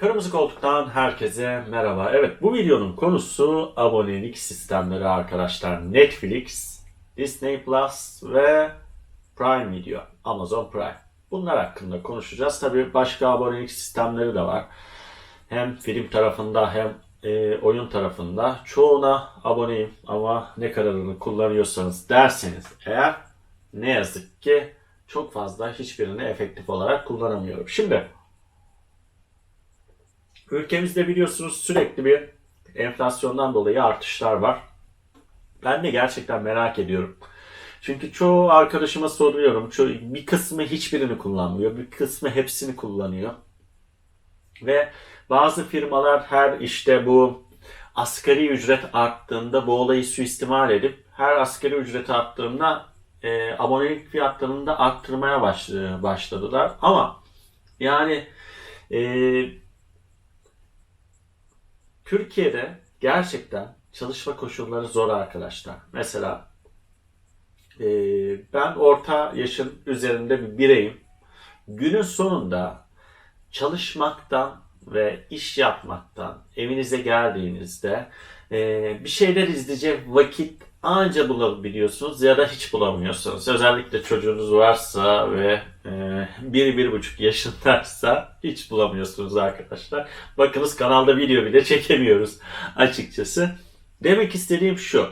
Kırmızı Koltuk'tan herkese merhaba. Evet bu videonun konusu abonelik sistemleri arkadaşlar. Netflix, Disney Plus ve Prime Video, Amazon Prime. Bunlar hakkında konuşacağız. Tabii başka abonelik sistemleri de var. Hem film tarafında hem e, oyun tarafında. Çoğuna aboneyim ama ne kadarını kullanıyorsanız derseniz eğer ne yazık ki çok fazla hiçbirini efektif olarak kullanamıyorum. Şimdi Ülkemizde biliyorsunuz sürekli bir enflasyondan dolayı artışlar var. Ben de gerçekten merak ediyorum. Çünkü çoğu arkadaşıma soruyorum. Çoğu, bir kısmı hiçbirini kullanmıyor. Bir kısmı hepsini kullanıyor. Ve bazı firmalar her işte bu asgari ücret arttığında bu olayı suistimal edip her asgari ücret arttığında e, abonelik fiyatlarını da arttırmaya başladı, başladılar. Ama yani e, Türkiye'de gerçekten çalışma koşulları zor arkadaşlar. Mesela e, ben orta yaşın üzerinde bir bireyim. Günün sonunda çalışmaktan ve iş yapmaktan evinize geldiğinizde e, bir şeyler izleyecek vakit anca bulabiliyorsunuz ya da hiç bulamıyorsunuz. Özellikle çocuğunuz varsa ve e, bir, bir buçuk yaşındaysa hiç bulamıyorsunuz arkadaşlar. Bakınız kanalda video bile çekemiyoruz açıkçası. Demek istediğim şu.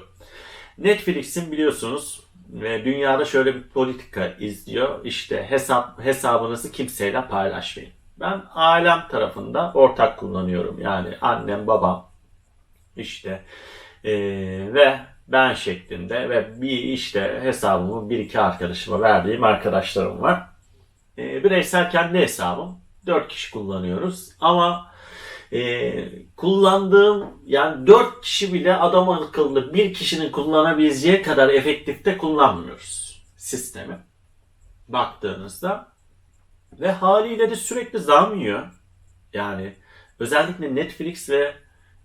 Netflix'in biliyorsunuz e, dünyada şöyle bir politika izliyor. İşte hesap hesabınızı kimseyle paylaşmayın. Ben ailem tarafında ortak kullanıyorum. Yani annem, babam işte e, ve ben şeklinde ve bir işte hesabımı bir iki arkadaşıma verdiğim arkadaşlarım var. E, bireysel kendi hesabım. Dört kişi kullanıyoruz ama e, kullandığım yani dört kişi bile adam akıllı bir kişinin kullanabileceği kadar efektifte kullanmıyoruz sistemi. Baktığınızda ve haliyle de sürekli zam. Yani özellikle Netflix ve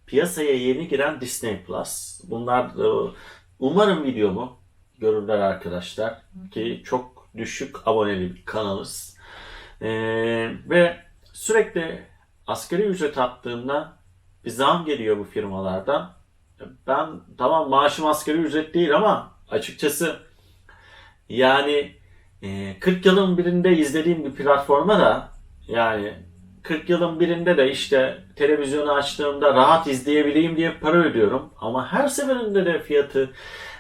piyasaya yeni giren Disney Plus. Bunlar e, umarım videomu görürler arkadaşlar ki çok düşük aboneli bir kanalız. E, ve sürekli asgari ücret attığımda bir zam geliyor bu firmalardan. Ben tamam maaşım asgari ücret değil ama açıkçası yani e, 40 yılın birinde izlediğim bir platforma da yani 40 yılın birinde de işte televizyonu açtığımda rahat izleyebileyim diye para ödüyorum. Ama her seferinde de fiyatı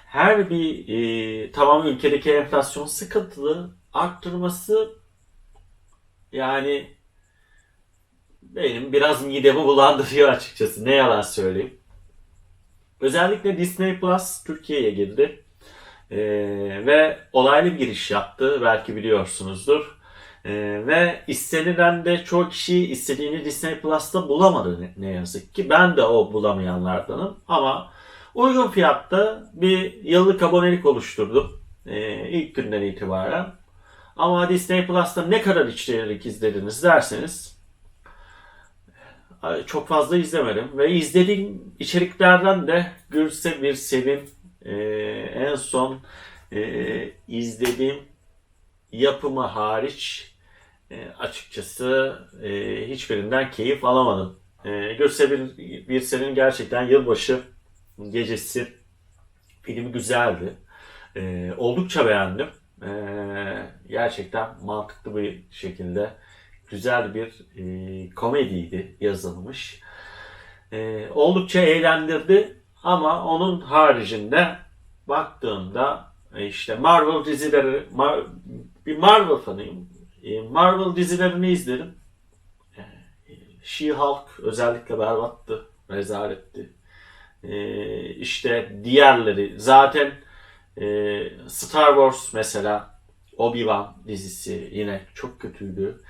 her bir e, tamam ülkedeki enflasyon sıkıntılı arttırması yani benim biraz midemi bulandırıyor açıkçası. Ne yalan söyleyeyim. Özellikle Disney Plus Türkiye'ye girdi. Ee, ve olaylı bir giriş yaptı. Belki biliyorsunuzdur. Ee, ve istenilen de çoğu kişi istediğini Disney Plus'ta bulamadı ne, yazık ki. Ben de o bulamayanlardanım. Ama uygun fiyatta bir yıllık abonelik oluşturdum. Ee, ilk günden itibaren. Ama Disney Plus'ta ne kadar içerik izlediniz derseniz çok fazla izlemedim. Ve izlediğim içeriklerden de Gürse bir Sevim e, en son e, izlediğim yapımı hariç e, açıkçası e, hiçbirinden keyif alamadım. E, Gürse bir, bir senin gerçekten yılbaşı gecesi filmi güzeldi. E, oldukça beğendim. E, gerçekten mantıklı bir şekilde güzel bir e, komediydi yazılmış. E, oldukça eğlendirdi ama onun haricinde baktığımda e, işte Marvel dizileri Mar- bir Marvel fanıyım. E, Marvel dizilerini izledim. E, She-Hulk özellikle berbattı. Rezaletti. E, işte diğerleri zaten Star Wars mesela Obi-Wan dizisi yine çok kötüydü.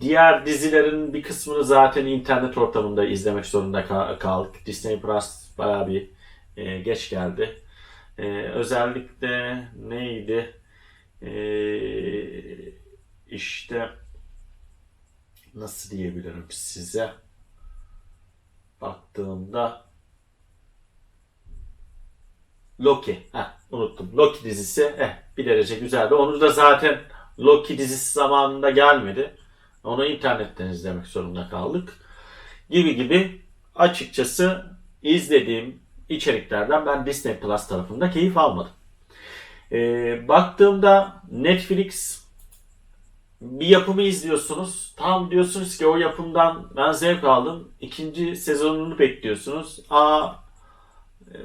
Diğer dizilerin bir kısmını zaten internet ortamında izlemek zorunda ka- kaldık. Disney Plus bayağı bir geç geldi. Özellikle neydi? Ee, işte nasıl diyebilirim size? Baktığımda Loki. Heh, unuttum. Loki dizisi eh, bir derece güzeldi. Onu da zaten Loki dizisi zamanında gelmedi. Onu internetten izlemek zorunda kaldık. Gibi gibi açıkçası izlediğim içeriklerden ben Disney Plus tarafında keyif almadım. Ee, baktığımda Netflix bir yapımı izliyorsunuz. Tam diyorsunuz ki o yapımdan ben zevk aldım. İkinci sezonunu bekliyorsunuz. Aa e,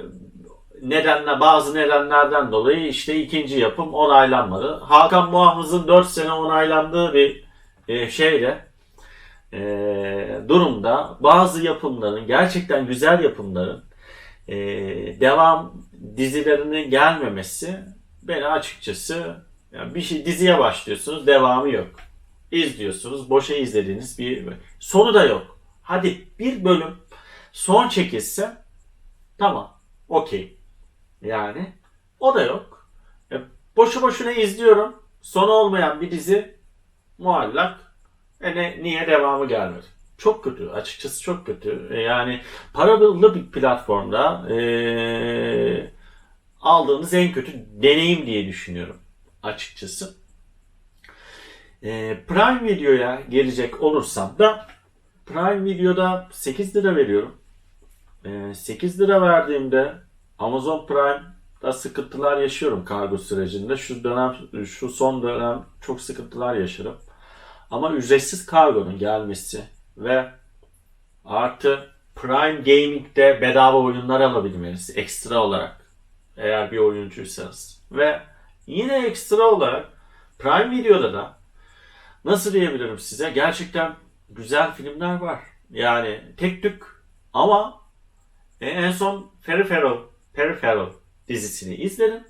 nedenle bazı nedenlerden dolayı işte ikinci yapım onaylanmadı. Hakan Muhafız'ın 4 sene onaylandığı bir e, şeyle e, durumda bazı yapımların gerçekten güzel yapımların devam dizilerinin gelmemesi beni açıkçası yani bir şey diziye başlıyorsunuz devamı yok. İzliyorsunuz boşa izlediğiniz bir sonu da yok. Hadi bir bölüm son çekilse tamam okey. Yani o da yok. E, boşu boşuna izliyorum. Sonu olmayan bir dizi muallak. E ne, niye devamı gelmedi? Çok kötü. Açıkçası çok kötü. E, yani paralı bir platformda e, aldığınız en kötü deneyim diye düşünüyorum. Açıkçası. E, Prime Video'ya gelecek olursam da Prime Video'da 8 lira veriyorum. E, 8 lira verdiğimde Amazon Prime'da sıkıntılar yaşıyorum kargo sürecinde. Şu dönem, şu son dönem çok sıkıntılar yaşarım. Ama ücretsiz kargonun gelmesi ve artı Prime Gaming'de bedava oyunlar alabilmeniz ekstra olarak eğer bir oyuncuysanız ve yine ekstra olarak Prime Video'da da nasıl diyebilirim size gerçekten güzel filmler var. Yani tek tük ama e, en son Peripheral, Peripheral dizisini izledim.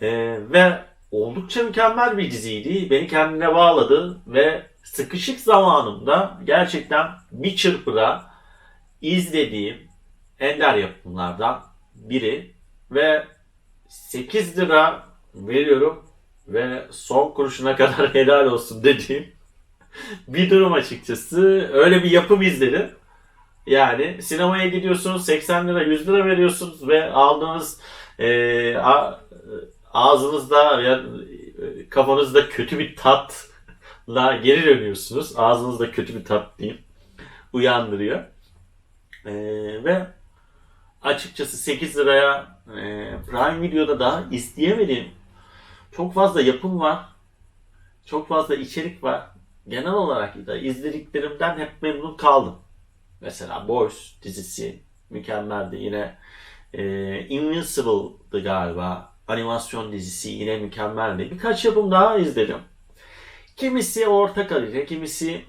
E, ve oldukça mükemmel bir diziydi. Beni kendine bağladı ve sıkışık zamanımda gerçekten bir çırpıda izlediğim ender yapımlardan biri ve 8 lira veriyorum ve son kuruşuna kadar helal olsun dediğim bir durum açıkçası. Öyle bir yapım izledim. Yani sinemaya gidiyorsunuz 80 lira 100 lira veriyorsunuz ve aldığınız e, a, ağzınızda ya e, kafanızda kötü bir tatla geri dönüyorsunuz. Ağzınızda kötü bir tat diyeyim. Uyandırıyor. E, ve açıkçası 8 liraya e, Prime Video'da da izleyemediğim çok fazla yapım var. Çok fazla içerik var. Genel olarak da izlediklerimden hep memnun kaldım. Mesela Boys dizisi mükemmeldi. Yine e, Invincible'dı galiba. Animasyon dizisi yine mükemmeldi. Birkaç yapım daha izledim. Kimisi orta kalite, kimisi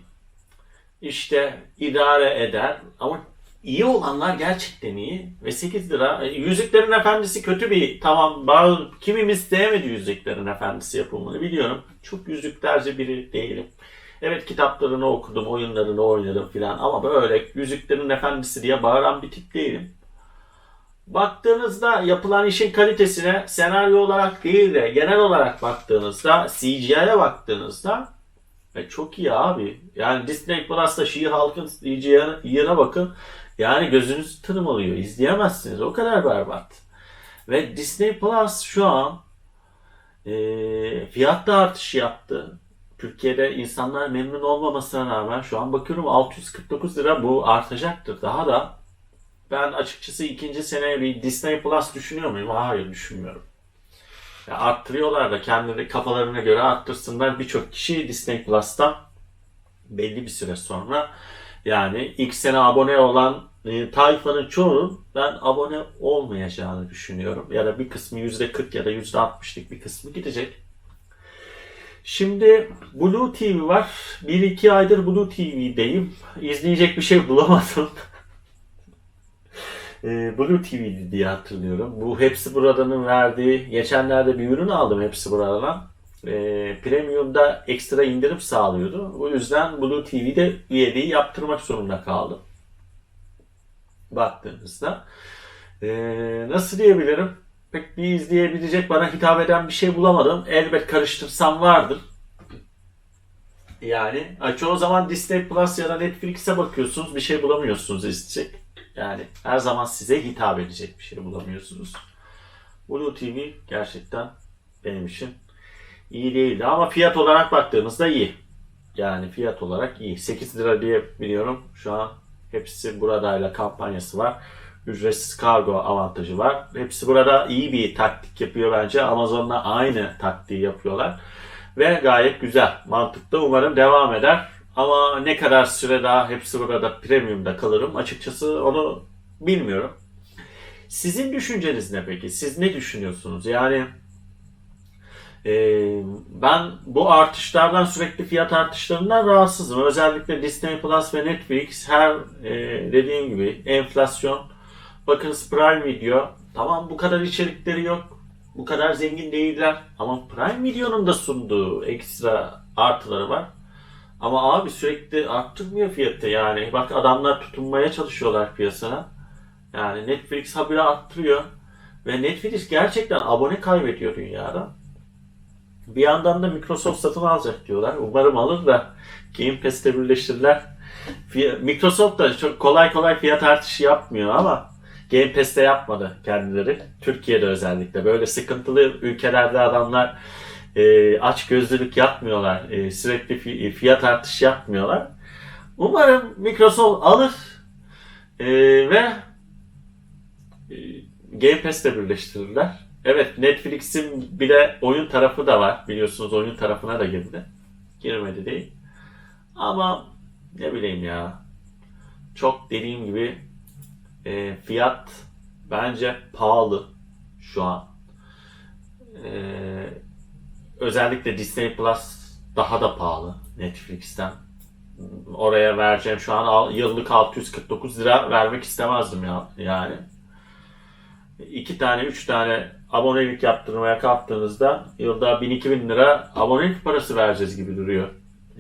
işte idare eder ama iyi olanlar gerçekten iyi ve 8 lira. E, Yüzüklerin Efendisi kötü bir tamam bazı kimimiz sevmedi Yüzüklerin Efendisi yapımını biliyorum. Çok yüzüklerce biri değilim. Evet kitaplarını okudum, oyunlarını oynadım filan ama böyle Yüzüklerin Efendisi diye bağıran bir tip değilim. Baktığınızda yapılan işin kalitesine senaryo olarak değil de genel olarak baktığınızda CGI'ye baktığınızda e çok iyi abi. Yani Disney Plus'ta She-Hulk'ın CGI'ye bakın. Yani gözünüz tırmalıyor. İzleyemezsiniz. O kadar berbat. Ve Disney Plus şu an e, fiyatta artış yaptı. Türkiye'de insanlar memnun olmamasına rağmen şu an bakıyorum 649 lira bu artacaktır. Daha da ben açıkçası ikinci seneye bir Disney Plus düşünüyor muyum? Hayır düşünmüyorum. Ya arttırıyorlar da kendileri kafalarına göre arttırsınlar. Birçok kişi Disney Plus'ta belli bir süre sonra yani ilk sene abone olan e, tayfanın çoğu ben abone olmayacağını düşünüyorum. Ya da bir kısmı %40 ya da %60'lık bir kısmı gidecek. Şimdi Blue TV var. 1-2 aydır Blue TV'deyim. İzleyecek bir şey bulamadım. E, Blue TV diye hatırlıyorum. Bu Hepsi Burada'nın verdiği, geçenlerde bir ürün aldım Hepsi Burada'dan. E, Premium'da ekstra indirim sağlıyordu. O yüzden Blue TV'de üyeliği yaptırmak zorunda kaldım. Baktığınızda. E, nasıl diyebilirim? Pek bir izleyebilecek, bana hitap eden bir şey bulamadım. Elbet karıştırsam vardır. Yani çoğu zaman Disney Plus ya da Netflix'e bakıyorsunuz bir şey bulamıyorsunuz izleyecek. Yani her zaman size hitap edecek bir şey bulamıyorsunuz. Blue TV gerçekten benim için iyi değildi ama fiyat olarak baktığınızda iyi. Yani fiyat olarak iyi. 8 lira diye biliyorum. Şu an hepsi buradayla kampanyası var. Ücretsiz kargo avantajı var. Hepsi burada iyi bir taktik yapıyor bence. Amazon'la aynı taktiği yapıyorlar. Ve gayet güzel. Mantıklı. Umarım devam eder. Ama ne kadar süre daha hepsi burada premiumda kalırım. Açıkçası onu bilmiyorum. Sizin düşünceniz ne peki? Siz ne düşünüyorsunuz? Yani ben bu artışlardan sürekli fiyat artışlarından rahatsızım. Özellikle Disney Plus ve Netflix her e, dediğim gibi enflasyon. Bakınız Prime Video. Tamam bu kadar içerikleri yok. Bu kadar zengin değiller. Ama Prime Video'nun da sunduğu ekstra artıları var. Ama abi sürekli arttırmıyor fiyatı yani. Bak adamlar tutunmaya çalışıyorlar piyasaya. Yani Netflix habire arttırıyor. Ve Netflix gerçekten abone kaybediyor dünyada. Bir yandan da Microsoft satın alacak diyorlar. Umarım alır da Game Pass'te birleştirirler. Microsoft da çok kolay kolay fiyat artışı yapmıyor ama Game Pass'te yapmadı kendileri. Türkiye'de özellikle. Böyle sıkıntılı ülkelerde adamlar e, aç gözlülük yapmıyorlar. E, sürekli fi- fiyat artışı yapmıyorlar. Umarım Microsoft alır e, ve e, Game Pass'te birleştirirler. Evet Netflix'in bile oyun tarafı da var. Biliyorsunuz oyun tarafına da girdi. Girmedi değil. Ama ne bileyim ya. Çok dediğim gibi e, fiyat bence pahalı şu an. E, özellikle Disney Plus daha da pahalı Netflix'ten. Oraya vereceğim şu an yıllık 649 lira vermek istemezdim ya yani. İki tane, üç tane abonelik yaptırmaya kalktığınızda yılda 1000-2000 lira abonelik parası vereceğiz gibi duruyor.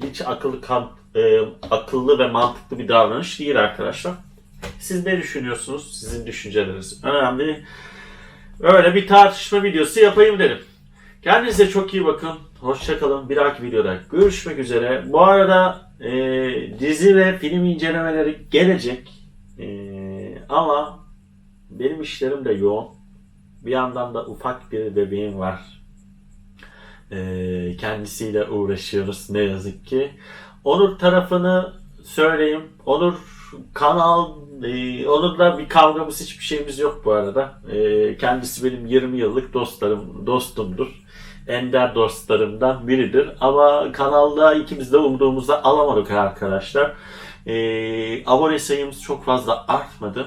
Hiç akıllı, kan, e, akıllı ve mantıklı bir davranış değil arkadaşlar. Siz ne düşünüyorsunuz? Sizin düşünceleriniz önemli. Öyle bir tartışma videosu yapayım dedim. Kendinize çok iyi bakın. Hoşçakalın. Bir dahaki videoda görüşmek üzere. Bu arada e, dizi ve film incelemeleri gelecek. E, ama benim işlerim de yoğun. Bir yandan da ufak bir bebeğim var. E, kendisiyle uğraşıyoruz ne yazık ki. Onur tarafını söyleyeyim. Onur kanal e, Onur'la bir kavgamız hiçbir şeyimiz yok bu arada. E, kendisi benim 20 yıllık dostlarım, dostumdur. Ender dostlarımdan biridir. Ama kanalda ikimiz de umduğumuzda alamadık arkadaşlar. E, abone sayımız çok fazla artmadı.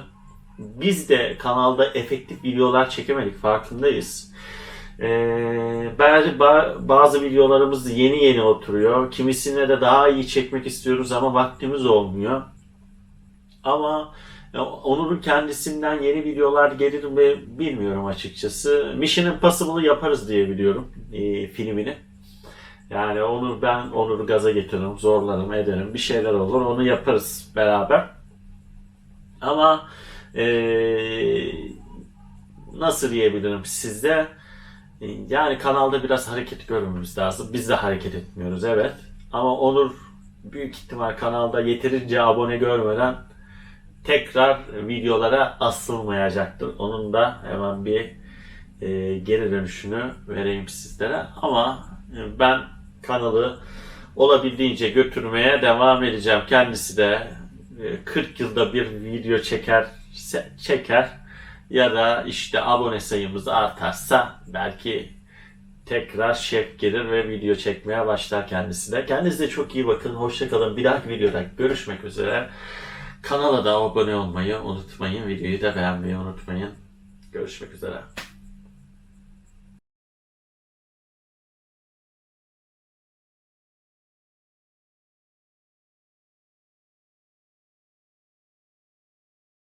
Biz de kanalda efektif videolar çekemedik farkındayız. Ee, bence ba- bazı videolarımız yeni yeni oturuyor. Kimisine de daha iyi çekmek istiyoruz ama vaktimiz olmuyor. Ama ya, Onur'un kendisinden yeni videolar gelir mi bilmiyorum açıkçası. Mission Impossible'ı yaparız diye biliyorum e, filmini. Yani Onur ben Onur'u gaza getiririm, zorlarım, ederim. Bir şeyler olur onu yaparız beraber. Ama e, nasıl diyebilirim sizde? E, Yani kanalda biraz hareket görmemiz lazım. Biz de hareket etmiyoruz evet. Ama Onur büyük ihtimal kanalda yeterince abone görmeden tekrar videolara asılmayacaktır. Onun da hemen bir e, geri dönüşünü vereyim sizlere. Ama e, ben kanalı olabildiğince götürmeye devam edeceğim. Kendisi de e, 40 yılda bir video çeker çeker ya da işte abone sayımız artarsa belki tekrar şef gelir ve video çekmeye başlar kendisi de. Kendinize çok iyi bakın. Hoşçakalın. Bir dahaki videoda görüşmek üzere. Kanala da abone olmayı unutmayın. Videoyu da beğenmeyi unutmayın. Görüşmek üzere.